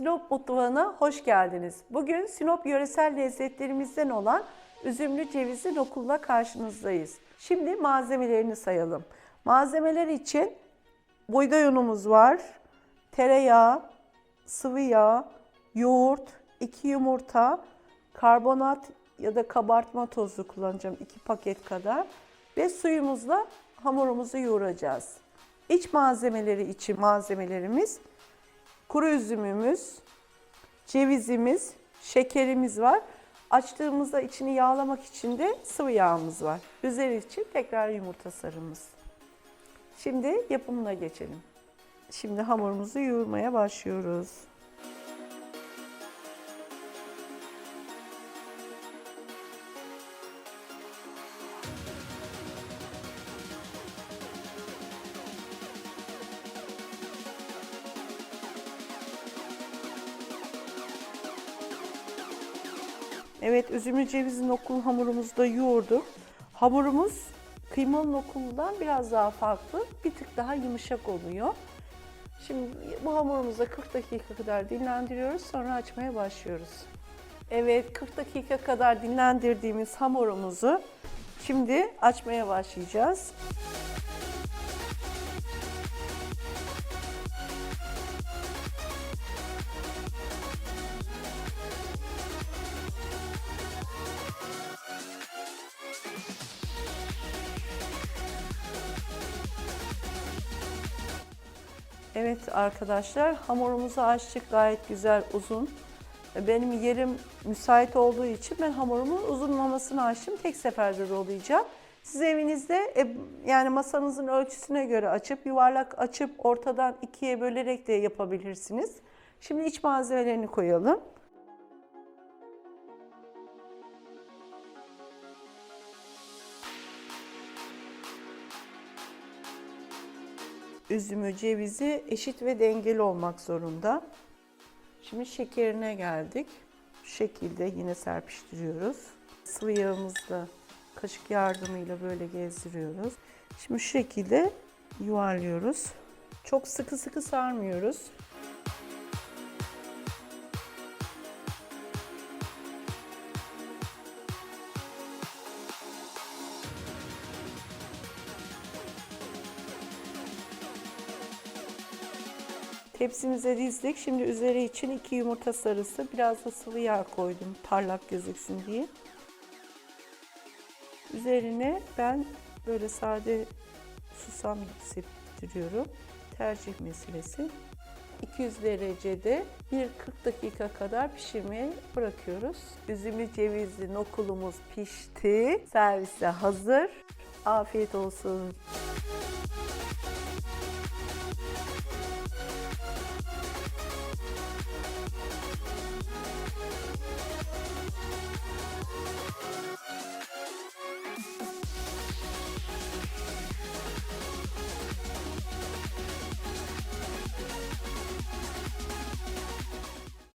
Sinop mutfağına hoş geldiniz. Bugün Sinop yöresel lezzetlerimizden olan üzümlü cevizli nokulla karşınızdayız. Şimdi malzemelerini sayalım. Malzemeler için buğday unumuz var, tereyağı, sıvı yağ, yoğurt, 2 yumurta, karbonat ya da kabartma tozu kullanacağım 2 paket kadar ve suyumuzla hamurumuzu yoğuracağız. İç malzemeleri için malzemelerimiz kuru üzümümüz, cevizimiz, şekerimiz var. Açtığımızda içini yağlamak için de sıvı yağımız var. Üzeri için tekrar yumurta sarımız. Şimdi yapımına geçelim. Şimdi hamurumuzu yoğurmaya başlıyoruz. Evet, üzümlü cevizli nokul hamurumuzu da yoğurduk. Hamurumuz kıymalı nokuldan biraz daha farklı, bir tık daha yumuşak oluyor. Şimdi bu hamurumuzu da 40 dakika kadar dinlendiriyoruz, sonra açmaya başlıyoruz. Evet, 40 dakika kadar dinlendirdiğimiz hamurumuzu şimdi açmaya başlayacağız. Evet arkadaşlar hamurumuzu açtık gayet güzel uzun. Benim yerim müsait olduğu için ben hamurumun uzunlamasını açtım. Tek seferde dolayacağım. Siz evinizde e, yani masanızın ölçüsüne göre açıp yuvarlak açıp ortadan ikiye bölerek de yapabilirsiniz. Şimdi iç malzemelerini koyalım. Üzümü, cevizi eşit ve dengeli olmak zorunda. Şimdi şekerine geldik. Şu şekilde yine serpiştiriyoruz. Sıvı yağımızla kaşık yardımıyla böyle gezdiriyoruz. Şimdi şu şekilde yuvarlıyoruz. Çok sıkı sıkı sarmıyoruz. Tepsimize dizdik. Şimdi üzeri için iki yumurta sarısı, biraz da sıvı yağ koydum parlak gözüksün diye. Üzerine ben böyle sade susam septiriyorum. Tercih meselesi. 200 derecede bir 40 dakika kadar pişirmeye bırakıyoruz. Üzümlü cevizli nokulumuz pişti. Servise hazır. Afiyet olsun.